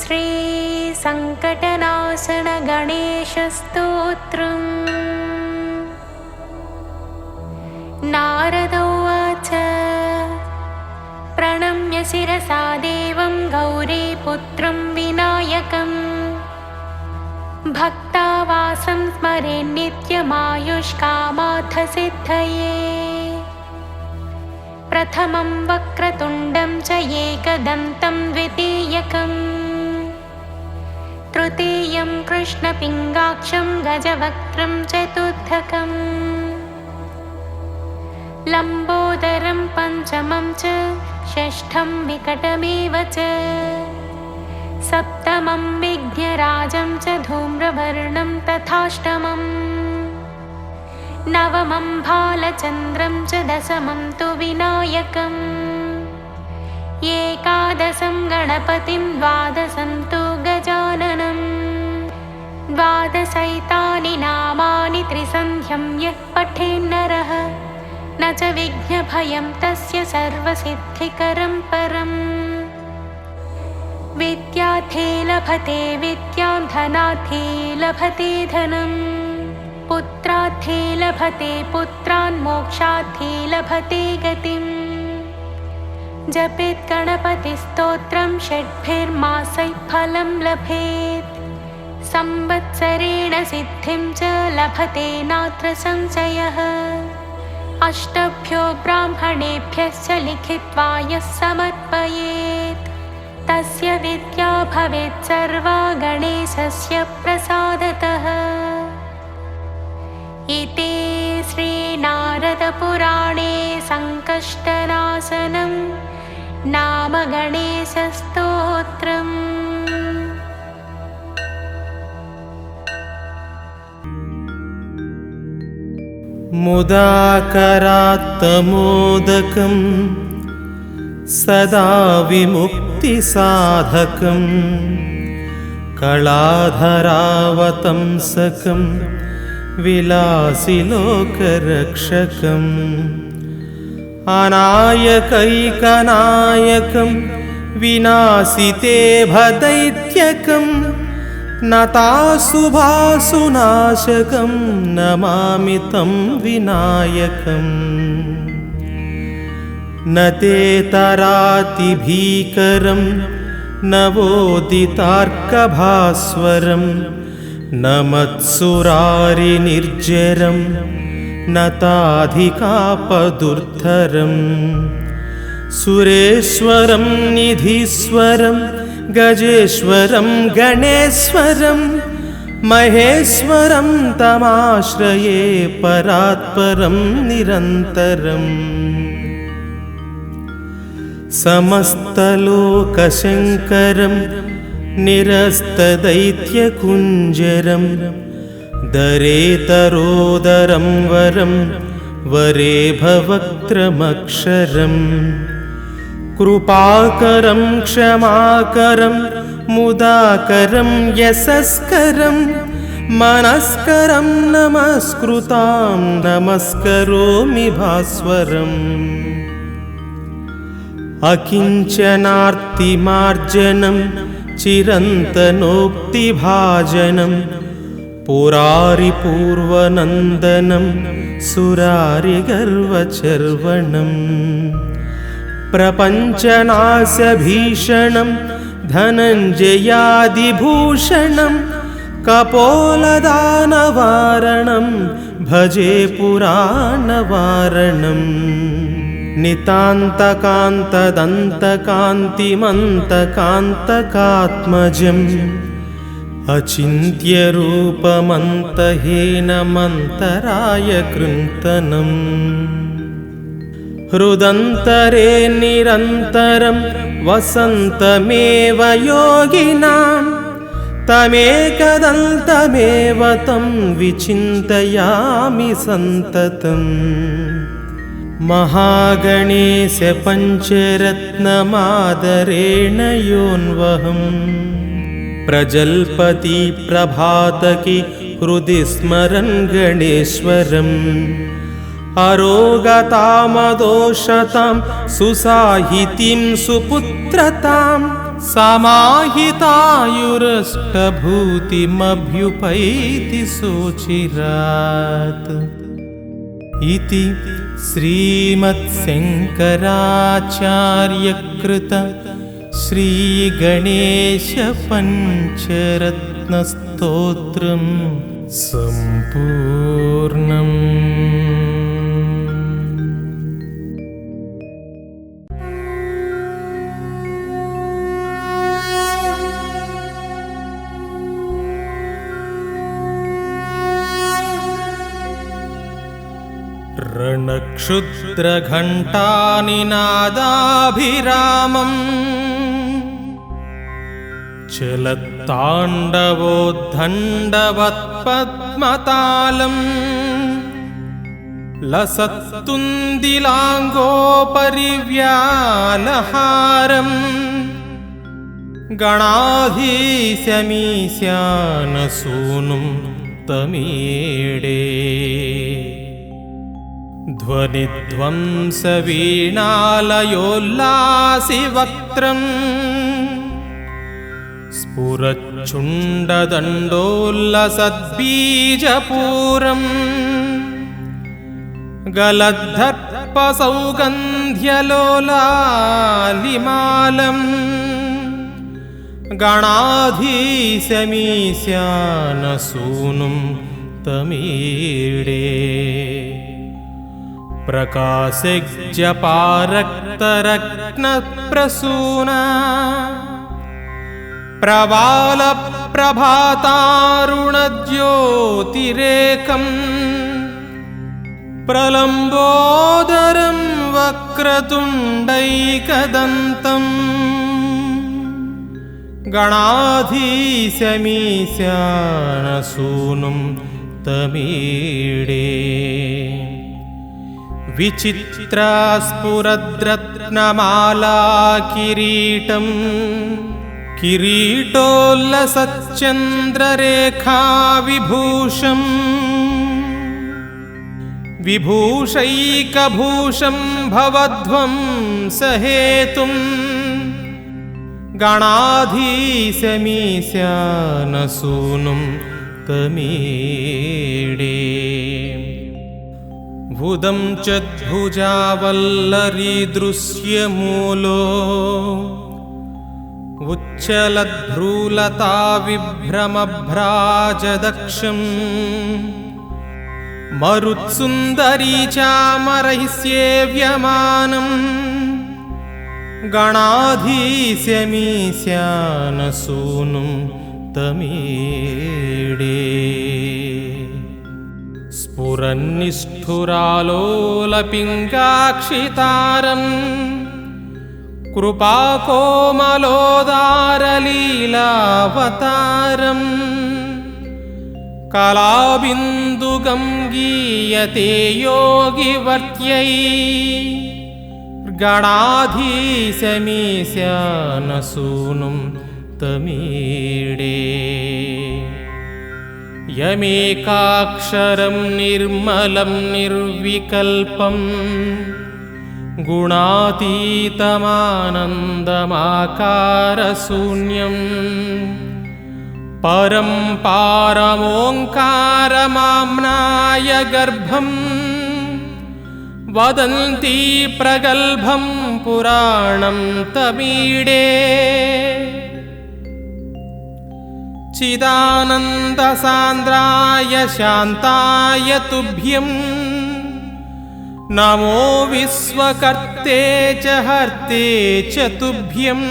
श्रीसङ्कटनाशनगणेशस्तोत्रम्। नारद उवाच प्रणम्य शिरसा देवं गौरीपुत्रं विनायकम्। भक्तावासं स्मरे नित्यमायुष्कामाथ सिद्धये प्रथमं वक्रतुण्डं च एकदन्तं द्वितीयकम् तृतीयं कृष्णपिङ्गाक्षं गजवक्त्रं चतुर्थकम्। लम्बोदरं पञ्चमं च षष्ठं विकटमेव च। सप्तमं विघ्नराजं च धूम्रवर्णं तथाष्टमम्। नवमं भालचन्द्रं च दशमं तु विनायकम्। एकादशं गणपतिं द्वादशं तु द्वादशैतानि नामानि त्रिसन्ध्यं यः पठेन्नरः। न च विघ्नभयं तस्य सर्वसिद्धिकरं परम्। विद्यार्थे लभते विद्यां धनार्थे लभते धनम्। पुत्रार्थे लभते पुत्रान् मोक्षार्थे लभते गतिम्। जपेत् गणपतिस्तोत्रं षड्भिर्मासैः फलं लभेत् संवत्सरेण सिद्धिं च लभते नात्र संशयः। अष्टभ्यो ब्राह्मणेभ्यश्च लिखित्वा यः समर्पयेत्। तस्य विद्या भवेत् सर्वा गणेशस्य प्रसादतः। इति श्रीनारदपुराणे सङ्कष्टनाशनं नाम गणेशस्तोत्रम् मुदाकरात्तमोदकं सदा विमुक्तिसाधकं कलाधरावतंसकं विलासिलोकरक्षकम् अनायकैकनायकं विनाशिते भदैत्यकम् नताशुभासुनाशकं नमामि तं विनायकम्। न ते तरातिभीकरं नवोदितार्कभास्वरं न मत्सुरारिनिर्जरं न ताधिकापदुर्धरम् सुरेश्वरं निधीश्वरं गजेश्वरं गणेश्वरं महेश्वरं तमाश्रये परात्परं निरन्तरम् समस्तलोकशङ्करं निरस्तदैत्यकुञ्जरं दरेतरोदरं वरं वरे भवक्त्रमक्षरम् कृपाकरं क्षमाकरं मुदाकरं यशस्करं मनस्करं नमस्कृतां नमस्करोमि भास्वरम्। अकिञ्चनार्तिमार्जनं चिरन्तनोक्तिभाजनं पुरारिपूर्वनन्दनं सुरारिगर्वचर्वणम् प्रपञ्चनाशभीषणं धनञ्जयादिभूषणं कपोलदानवारणं भजे पुराणवारणम् नितान्तकान्तदन्तकान्तिमन्तकान्तकात्मजम् अचिन्त्यरूपमन्तहीनमन्तराय कृन्तनम् हृदन्तरे निरन्तरं वसन्तमेव योगिनां। तमेकदन्तमेव तं विचिन्तयामि सन्ततम् महागणेशपञ्चरत्नमादरेण योऽन्वहम् प्रजल्पति प्रभातकि हृदि स्मरन् गणेश्वरम् अरोगतामदोषतां सुसाहितीं सुपुत्रतां समाहितायुरष्टभूतिमभ्युपैति सोचिरात्। इति श्रीमत्शङ्कराचार्यकृत श्रीगणेशपञ्चरत्नस्तोत्रम् सम्पूर्णम् रणक्षुद्रघण्टानिनादाभिरामम् चलत्ताण्डवोद्धण्डवत्पद्मतालम् लसत्तुन्दिलाङ्गोपरिव्यालहारम् गणाधीशमीशानसूनुं तमीडे ध्वनिध्वंसवीणालयोल्लासिवक्त्रम्। स्फुरच्चुण्डदण्डोल्लसद्बीजपूरम् गलद्धर्पसौगन्ध्यलोलालिमालम्। गणाधीशमीशानसूनुं तमीडे प्रकाशज्जपारक्तरत्नप्रसूना प्रवालप्रभातारुणज्योतिरेकम्। प्रलम्बोदरं वक्रतुण्डैकदन्तम् गणाधीशमीशानसूनुं तमीडे विचित्रास्फुरद्रत्नमाला किरीटम् किरीटोल्लसच्चन्द्ररेखाविभूषम् विभूषैकभूषं भवध्वं सहेतुम् गणाधीशमीशानसूनुं तमीडे भुदं च भुजावल्लरीदृश्यमूलो उच्चलद्भ्रूलता विभ्रमभ्राजदक्षम् मरुत्सुन्दरी चामरैः सेव्यमानम् गणाधीशमीशानसूनुं तमीडे स्फुरन्निष्ठुरालोलपिङ्गाक्षितारम् कृपाकोमलोदारलीलावतारम्। कलाबिन्दुगं गीयते योगिवर्त्यै गणाधीशमीशानसूनुं तमीडे यमेकाक्षरं निर्मलं निर्विकल्पम् गुणातीतमानन्दमाकारशून्यम् परं पारमोङ्कारमाम्नाय गर्भम् वदन्ती प्रगल्भं पुराणं तमीडे चिदानन्दसान्द्राय शान्ताय तुभ्यम् नमो विश्वकर्ते च हर्ते च तुभ्यम्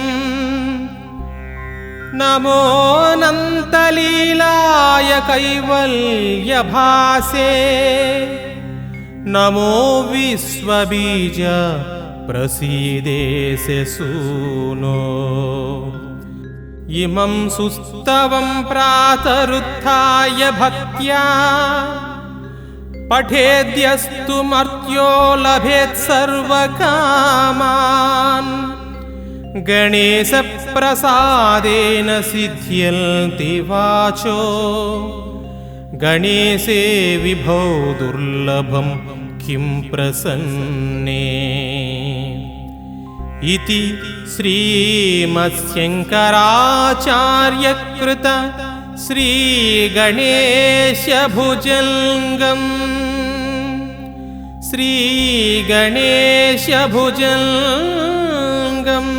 नमोऽनन्तलीलाय कैवल्यभासे। नमो विश्वबीज प्रसीदेस्य सूनो इमं सुस्तवं प्रातरुत्थाय भक्त्या। पठेद्यस्तु मर्त्यो लभेत् सर्वकामान्। गणेशप्रसादेन सिद्ध्यन्ति वाचो। गणेशे विभौ दुर्लभं किं प्रसन्ने इति श्रीमत्स्यङ्कराचार्यकृत श्रीगणेशभुजङ्गम्। श्रीगणेशभुजङ्गम्।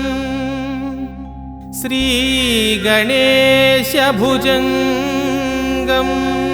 श्रीगणेशभुजङ्गम्